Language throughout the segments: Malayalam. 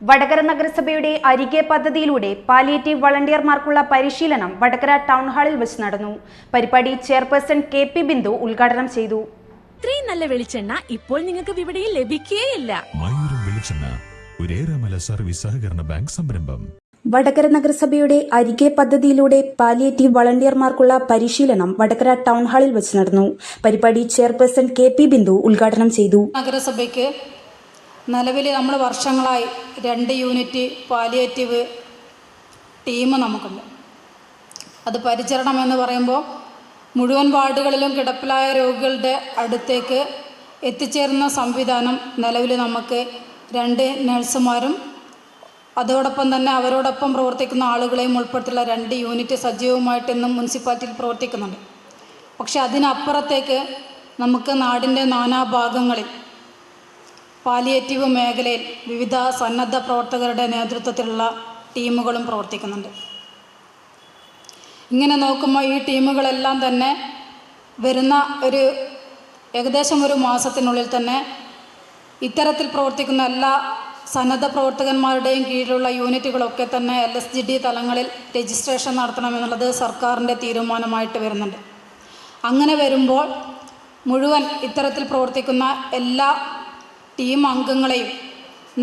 വടകര നഗരസഭയുടെ അരികെ പദ്ധതിയിലൂടെ പാലിയേറ്റീവ് വളണ്ടിയർമാർക്കുള്ള പരിശീലനം വടകര ടൗൺ ഹാളിൽ വെച്ച് നടന്നു. പരിപാടി ചെയർപേഴ്സൺ കെ പി ബിന്ദു ഉദ്ഘാടനം ചെയ്തു. ഇത്രയും നല്ല വെളിച്ചെണ്ണ ഇപ്പോൾ നിങ്ങൾക്ക് വിപണിയിൽ ലഭിക്കുകയില്ല മയൂരം വെളിച്ചെണ്ണ ഒരേറെമല സർവീസ് സഹകരണ ബാങ്ക് സംരംഭം. വടകര നഗരസഭയുടെ അരികെ പദ്ധതിയിലൂടെ പാലിയേറ്റീവ് വളണ്ടിയർമാർക്കുള്ള പരിശീലനം വടകര ടൗൺ ഹാളിൽ വെച്ച് നടന്നു. പരിപാടി ചെയർപേഴ്സൺ കെ പി ബിന്ദു ഉദ്ഘാടനം ചെയ്തു. നഗരസഭയ്ക്ക് നിലവിൽ നമ്മൾ വർഷങ്ങളായി രണ്ട് യൂണിറ്റ് പാലിയേറ്റീവ് ടീം നമുക്കുണ്ട്. അത് പരിചരണം എന്ന് പറയുമ്പോൾ മുഴുവൻ വാർഡുകളിലും കിടപ്പിലായ രോഗികളുടെ അടുത്തേക്ക് എത്തിച്ചേരുന്ന സംവിധാനം നിലവിൽ നമുക്ക് രണ്ട് നഴ്സുമാരും അതോടൊപ്പം തന്നെ അവരോടൊപ്പം പ്രവർത്തിക്കുന്ന ആളുകളെയും ഉൾപ്പെടുത്തിയുള്ള രണ്ട് യൂണിറ്റ് സജീവമായിട്ട് ഇന്നും മുനിസിപ്പാലിറ്റിയിൽ പ്രവർത്തിക്കുന്നുണ്ട്. പക്ഷേ അതിനപ്പുറത്തേക്ക് നമുക്ക് നാടിന്റെ നാനാഭാഗങ്ങളിൽ പാലിയേറ്റീവ് മേഖലയിൽ വിവിധ സന്നദ്ധ പ്രവർത്തകരുടെ നേതൃത്വത്തിലുള്ള ടീമുകളും പ്രവർത്തിക്കുന്നുണ്ട്. ഇങ്ങനെ നോക്കുമ്പോൾ ഈ ടീമുകളെല്ലാം തന്നെ വരുന്ന ഒരു ഏകദേശം ഒരു മാസത്തിനുള്ളിൽ തന്നെ ഇത്തരത്തിൽ പ്രവർത്തിക്കുന്ന എല്ലാ സന്നദ്ധ പ്രവർത്തകന്മാരുടെയും കീഴിലുള്ള യൂണിറ്റുകളൊക്കെ തന്നെ എൽ എസ് ജി ഡി തലങ്ങളിൽ രജിസ്ട്രേഷൻ നടത്തണമെന്നുള്ളത് സർക്കാരിന്റെ തീരുമാനമായിട്ട് വരുന്നുണ്ട്. അങ്ങനെ വരുമ്പോൾ മുഴുവൻ ഇത്തരത്തിൽ പ്രവർത്തിക്കുന്ന എല്ലാ ടീം അംഗങ്ങളെയും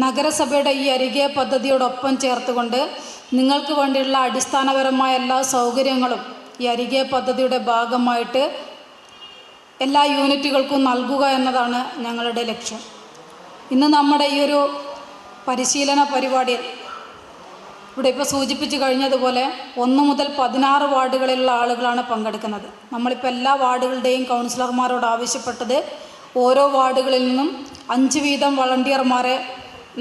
നഗരസഭയുടെ ഈ അരികെ പദ്ധതിയോടൊപ്പം ചേർത്തുകൊണ്ട് നിങ്ങൾക്ക് വേണ്ടിയുള്ള അടിസ്ഥാനപരമായ എല്ലാ സൗകര്യങ്ങളും ഈ അരികെ പദ്ധതിയുടെ ഭാഗമായിട്ട് എല്ലാ യൂണിറ്റുകൾക്കും നൽകുക എന്നതാണ് ഞങ്ങളുടെ ലക്ഷ്യം. ഇന്ന് നമ്മുടെ ഈ ഒരു പരിശീലന പരിപാടിയിൽ ഇവിടെ ഇപ്പോൾ സൂചിപ്പിച്ചു കഴിഞ്ഞതുപോലെ ഒന്ന് മുതൽ പതിനാറ് വാർഡുകളിലുള്ള ആളുകളാണ് പങ്കെടുക്കുന്നത്. നമ്മളിപ്പോൾ എല്ലാ വാർഡുകളുടെയും കൗൺസിലർമാരോട് ആവശ്യപ്പെട്ടത് ഓരോ വാർഡുകളിൽ നിന്നും അഞ്ച് വീതം വളണ്ടിയർമാരെ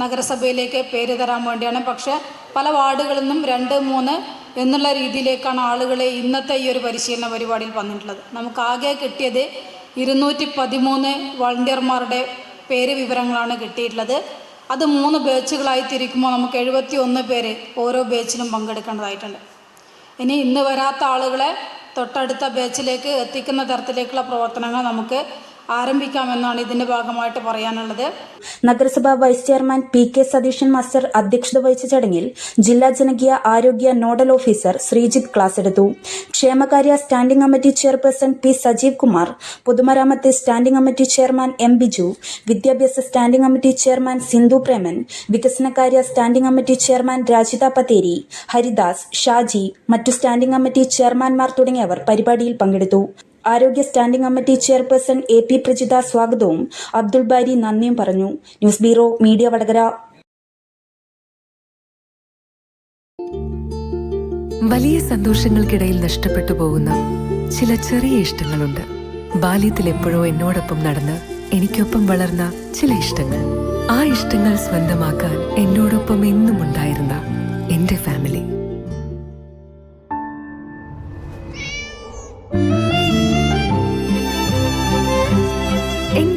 നഗരസഭയിലേക്ക് പേര് തരാൻ വേണ്ടിയാണ്. പക്ഷേ പല വാർഡുകളിൽ നിന്നും രണ്ട് മൂന്ന് എന്നുള്ള രീതിയിലേക്കാണ് ആളുകളെ ഇന്നത്തെ ഈ ഒരു പരിശീലന പരിപാടിയിൽ വന്നിട്ടുള്ളത്. നമുക്ക് ആകെ കിട്ടിയത് ഇരുന്നൂറ്റി പതിമൂന്ന് വളണ്ടിയർമാരുടെ പേര് വിവരങ്ങളാണ് കിട്ടിയിട്ടുള്ളത്. അത് മൂന്ന് ബാച്ചുകളായി തിരിക്കുമ്പോൾ നമുക്ക് എഴുപത്തി ഒന്ന് പേര് ഓരോ ബാച്ചിലും പങ്കെടുക്കേണ്ടതായിട്ടുണ്ട്. ഇനി ഇന്ന് വരാത്ത ആളുകളെ തൊട്ടടുത്ത ബാച്ചിലേക്ക് എത്തിക്കുന്ന തരത്തിലേക്കുള്ള പ്രവർത്തനങ്ങൾ നമുക്ക് ആരംഭിക്കാമെന്നാണ് ഇതിന്റെ ഭാഗമായിട്ട് പറയാനുള്ളത്. നഗരസഭാ vice chairman P K Satheesan master അധ്യക്ഷത വഹിച്ച ചടങ്ങിൽ ജില്ലാ ജനകീയ ആരോഗ്യ നോഡൽ ഓഫീസർ ശ്രീജിത്ത് ക്ലാസ് എടുത്തു. ക്ഷേമകാര്യ standing committee chairperson P Sajeev Kumar പൊതുമരാമത്ത് standing committee chairman M Biju വിദ്യാഭ്യാസ standing committee chairman Sindhu Preman വികസനകാര്യ standing committee chairman Rajitha Pattheri Haridas Shaji മറ്റു സ്റ്റാൻഡിംഗ് കമ്മിറ്റി ചെയർമാൻമാർ തുടങ്ങിയവർ പരിപാടിയിൽ പങ്കെടുത്തു. ആരോഗ്യ standing committee chairperson A P Prajitha സ്വാഗതവും. അബ്ദുൾ ബാരി നന്ദിയും പറഞ്ഞു. News bureau media Vadakara. വലിയ സന്തോഷങ്ങൾക്കിടയിൽ നഷ്ടപ്പെട്ടു പോകുന്ന ചില ചെറിയ ഇഷ്ടങ്ങളുണ്ട്. ബാല്യത്തിൽ എപ്പോഴോ എന്നോടൊപ്പം നടന്ന് എനിക്കൊപ്പം വളർന്ന ചില ഇഷ്ടങ്ങൾ. ആ ഇഷ്ടങ്ങൾ സ്വന്തമാക്കാൻ എന്നോടൊപ്പം എന്നും ഉണ്ടായിരുന്ന എന്റെ ഫാമിലി.